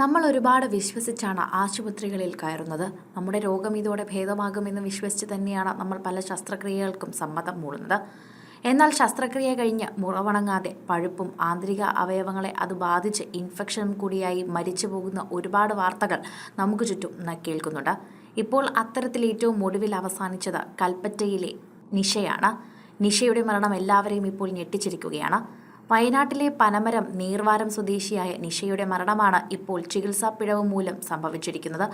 നമ്മൾ ഒരുപാട് വിശ്വസിച്ചാണ് ആശുപത്രികളിൽ കയറുന്നത്. നമ്മുടെ രോഗം ഇതോടെ ഭേദമാകുമെന്ന് വിശ്വസിച്ച് തന്നെയാണ് നമ്മൾ പല ശസ്ത്രക്രിയകൾക്കും സമ്മതം മൂളുന്നത് എന്നാൽ ശസ്ത്രക്രിയ കഴിഞ്ഞ് മുറവണങ്ങാതെ പഴുപ്പും ആന്തരിക അവയവങ്ങളെ അത് ബാധിച്ച് ഇൻഫെക്ഷനും കൂടിയായി മരിച്ചു പോകുന്ന ഒരുപാട് വാർത്തകൾ നമുക്ക് ചുറ്റും കേൾക്കുന്നുണ്ട്. ഇപ്പോൾ അത്തരത്തിൽ ഏറ്റവും ഒടുവിൽ അവസാനിച്ചത് കൽപ്പറ്റയിലെ നിഷയാണ്. നിഷയുടെ മരണം എല്ലാവരെയും ഇപ്പോൾ ഞെട്ടിച്ചിരിക്കുകയാണ്. വയനാട്ടിലെ പനമരം നീർവാരം സ്വദേശിയായ നിഷയുടെ മരണമാണ് ഇപ്പോൾ ചികിത്സാ പിഴവ് മൂലം സംഭവിച്ചിരിക്കുന്നത്.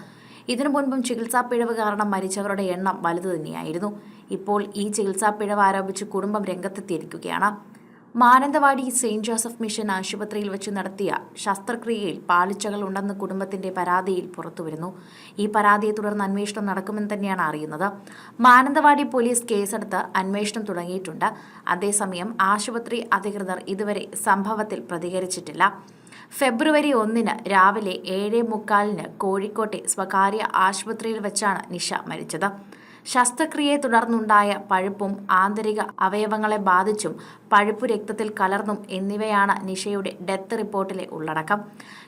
ഇതിനു മുൻപും ചികിത്സാ പിഴവ് കാരണം മരിച്ചവരുടെ എണ്ണം വലുത് തന്നെയായിരുന്നു. ഇപ്പോൾ ഈ ചികിത്സാ പിഴവ് ആരോപിച്ച് കുടുംബം രംഗത്തെത്തിയിരിക്കുകയാണ്. മാനന്തവാടി സെയിന്റ് ജോസഫ് മിഷൻ ആശുപത്രിയിൽ വെച്ച് നടത്തിയ ശസ്ത്രക്രിയയിൽ പാളിച്ചകൾ ഉണ്ടെന്ന് കുടുംബത്തിന്റെ പരാതിയിൽ പുറത്തുവരുന്നു. ഈ പരാതിയെ തുടർന്ന് അന്വേഷണം നടക്കുമെന്ന് തന്നെയാണ് അറിയുന്നത്. മാനന്തവാടി പോലീസ് കേസെടുത്ത് അന്വേഷണം തുടങ്ങിയിട്ടുണ്ട്. അതേസമയം ആശുപത്രി അധികൃതർ ഇതുവരെ സംഭവത്തിൽ പ്രതികരിച്ചിട്ടില്ല. ഫെബ്രുവരി ഒന്നിന് രാവിലെ ഏഴ് മുക്കാലിന് കോഴിക്കോട്ടെ സ്വകാര്യ ആശുപത്രിയിൽ വെച്ചാണ് നിഷ മരിച്ചത്. ശസ്ത്രക്രിയയെ തുടർന്നുണ്ടായ പഴുപ്പും ആന്തരിക അവയവങ്ങളെ ബാധിച്ചും പഴുപ്പ് രക്തത്തിൽ കലർന്നും എന്നിവയാണ് നിഷയുടെ ഡെത്ത് റിപ്പോർട്ടിലെ ഉള്ളടക്കം.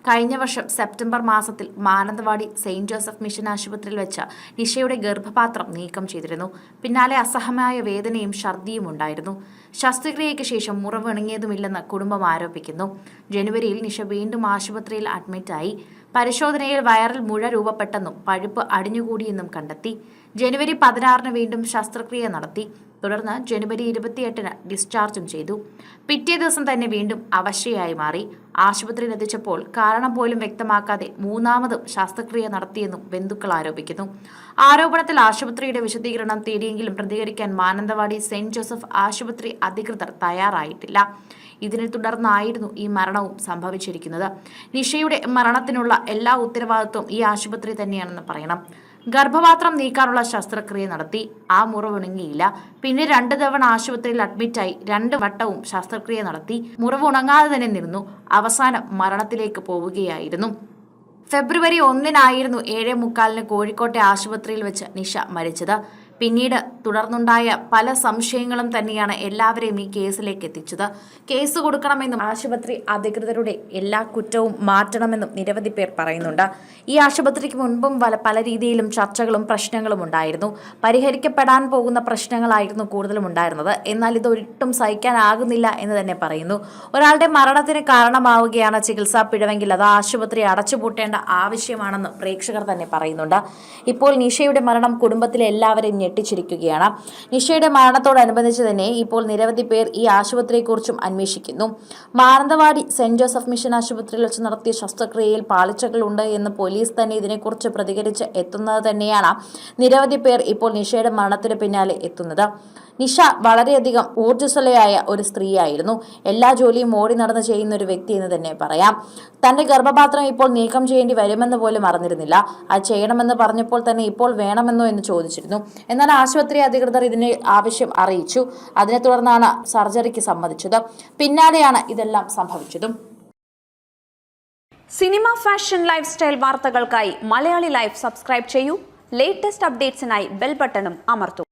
കഴിഞ്ഞ വർഷം സെപ്റ്റംബർ മാസത്തിൽ മാനന്തവാടി സെയിന്റ് ജോസഫ് മിഷൻ ആശുപത്രിയിൽ വെച്ച് നിഷയുടെ ഗർഭപാത്രം നീക്കം ചെയ്തിരുന്നു. പിന്നാലെ അസഹമായ വേദനയും ഛർദിയും ഉണ്ടായിരുന്നു. ശസ്ത്രക്രിയയ്ക്ക് ശേഷം മുറിവിണങ്ങിയതുമില്ലെന്ന് കുടുംബം ആരോപിക്കുന്നു. ജനുവരിയിൽ നിഷ വീണ്ടും ആശുപത്രിയിൽ അഡ്മിറ്റായി. പരിശോധനയിൽ വയറിൽ മുഴ രൂപപ്പെട്ടെന്നും പഴുപ്പ് അടിഞ്ഞുകൂടിയെന്നും കണ്ടെത്തി. ജനുവരി പതിനാറിന് വീണ്ടും ശസ്ത്രക്രിയ നടത്തി. തുടർന്ന് ജനുവരി ഇരുപത്തിയെട്ടിന് ഡിസ്ചാർജും ചെയ്തു. പിറ്റേ ദിവസം തന്നെ വീണ്ടും അവശയായി മാറി. ആശുപത്രിയിൽ എത്തിച്ചപ്പോൾ കാരണം പോലും വ്യക്തമാക്കാതെ മൂന്നാമതും ശസ്ത്രക്രിയ നടത്തിയെന്നും ബന്ധുക്കൾ ആരോപിക്കുന്നു. ആരോപണത്തിൽ ആശുപത്രിയുടെ വിശദീകരണം തേടിയെങ്കിലും പ്രതികരിക്കാൻ മാനന്തവാടി സെന്റ് ജോസഫ് ആശുപത്രി അധികൃതർ തയ്യാറായിട്ടില്ല. ഇതിനെ തുടർന്നായിരുന്നു ഈ മരണവും സംഭവിച്ചിരിക്കുന്നത്. നിഷയുടെ മരണത്തിനുള്ള എല്ലാ ഉത്തരവാദിത്വവും ഈ ആശുപത്രി തന്നെയാണെന്ന് പറയണം. ഗർഭപാത്രം നീക്കാനുള്ള ശസ്ത്രക്രിയ നടത്തി. ആ മുറിവുണങ്ങിയില്ല. പിന്നെ രണ്ട് തവണ ആശുപത്രിയിൽ അഡ്മിറ്റായി രണ്ട് വട്ടവും ശസ്ത്രക്രിയ നടത്തി. മുറിവ് ഉണങ്ങാതെ തന്നെ നിന്നു. അവസാനം മരണത്തിലേക്ക് പോവുകയായിരുന്നു. ഫെബ്രുവരി ഒന്നിനായിരുന്നു ഏഴേ മുക്കാലിന് കോഴിക്കോട്ടെ ആശുപത്രിയിൽ വെച്ച് നിഷ മരിച്ചത്. പിന്നീട് തുടർന്നുണ്ടായ പല സംശയങ്ങളും തന്നെയാണ് എല്ലാവരെയും ഈ കേസിലേക്ക് എത്തിച്ചത്. കേസ് കൊടുക്കണമെന്നും ആശുപത്രി അധികൃതരുടെ എല്ലാ കുറ്റവും മാറ്റണമെന്നും നിരവധി പേർ പറയുന്നുണ്ട്. ഈ ആശുപത്രിക്ക് മുൻപും പല രീതിയിലും ചർച്ചകളും പ്രശ്നങ്ങളും ഉണ്ടായിരുന്നു. പരിഹരിക്കപ്പെടാൻ പോകുന്ന പ്രശ്നങ്ങളായിരുന്നു കൂടുതലും ഉണ്ടായിരുന്നത്. എന്നാൽ ഇത് ഒരിട്ടും സഹിക്കാനാകുന്നില്ല എന്ന് തന്നെ പറയുന്നു. ഒരാളുടെ മരണത്തിന് കാരണമാവുകയാണ് ചികിത്സാ പിഴവെങ്കിൽ അത് ആശുപത്രി അടച്ചുപൂട്ടേണ്ട ആവശ്യമാണെന്ന് പ്രേക്ഷകർ തന്നെ പറയുന്നുണ്ട്. ഇപ്പോൾ നിഷയുടെ മരണം കുടുംബത്തിലെ എല്ലാവരെയും ഞെട്ടിച്ചിരിക്കുകയാണ് നിഷയുടെ മരണത്തോടനുബന്ധിച്ച് തന്നെ ഇപ്പോൾ നിരവധി പേർ ഈ ആശുപത്രിയെക്കുറിച്ചും അന്വേഷിക്കുന്നു. മാനന്തവാടി സെന്റ് ജോസഫ് മിഷൻ ആശുപത്രിയിൽ വെച്ച് നടത്തിയ ശസ്ത്രക്രിയയിൽ പാളിച്ചകളുണ്ട് എന്ന് പോലീസ് തന്നെ ഇതിനെക്കുറിച്ച് പ്രതികരിച്ച് എത്തുന്നത് തന്നെയാണ് നിരവധി പേർ ഇപ്പോൾ നിഷയുടെ മരണത്തിന് പിന്നാലെ എത്തുന്നത്. നിഷ വളരെയധികം ഊർജസ്വലയായ ഒരു സ്ത്രീയായിരുന്നു. എല്ലാ ജോലിയും ഓടി നടന്ന് ചെയ്യുന്ന ഒരു വ്യക്തി എന്ന് തന്നെ പറയാം. തന്റെ ഗർഭപാത്രം ഇപ്പോൾ നീക്കം ചെയ്യേണ്ടി വരുമെന്ന് പോലും അറിഞ്ഞിരുന്നില്ല. അത് ചെയ്യണമെന്ന് പറഞ്ഞപ്പോൾ തന്നെ ഇപ്പോൾ വേണമെന്നോ എന്ന് ചോദിച്ചിരുന്നു. എന്നാൽ ആശുപത്രി അധികൃതർ ഇതിനെ ആവശ്യം അറിയിച്ചു. അതിനെ തുടർന്നാണ് സർജറിക്ക് സമ്മതിച്ചത്. പിന്നാലെയാണ് ഇതെല്ലാം സംഭവിച്ചതും. സിനിമ ഫാഷൻ ലൈഫ് സ്റ്റൈൽ വാർത്തകൾക്കായി മലയാളി ലൈഫ് സബ്സ്ക്രൈബ് ചെയ്യൂ. ലേറ്റസ്റ്റ് അപ്ഡേറ്റ്സിനായി ബെൽ ബട്ടണും അമർത്തൂ.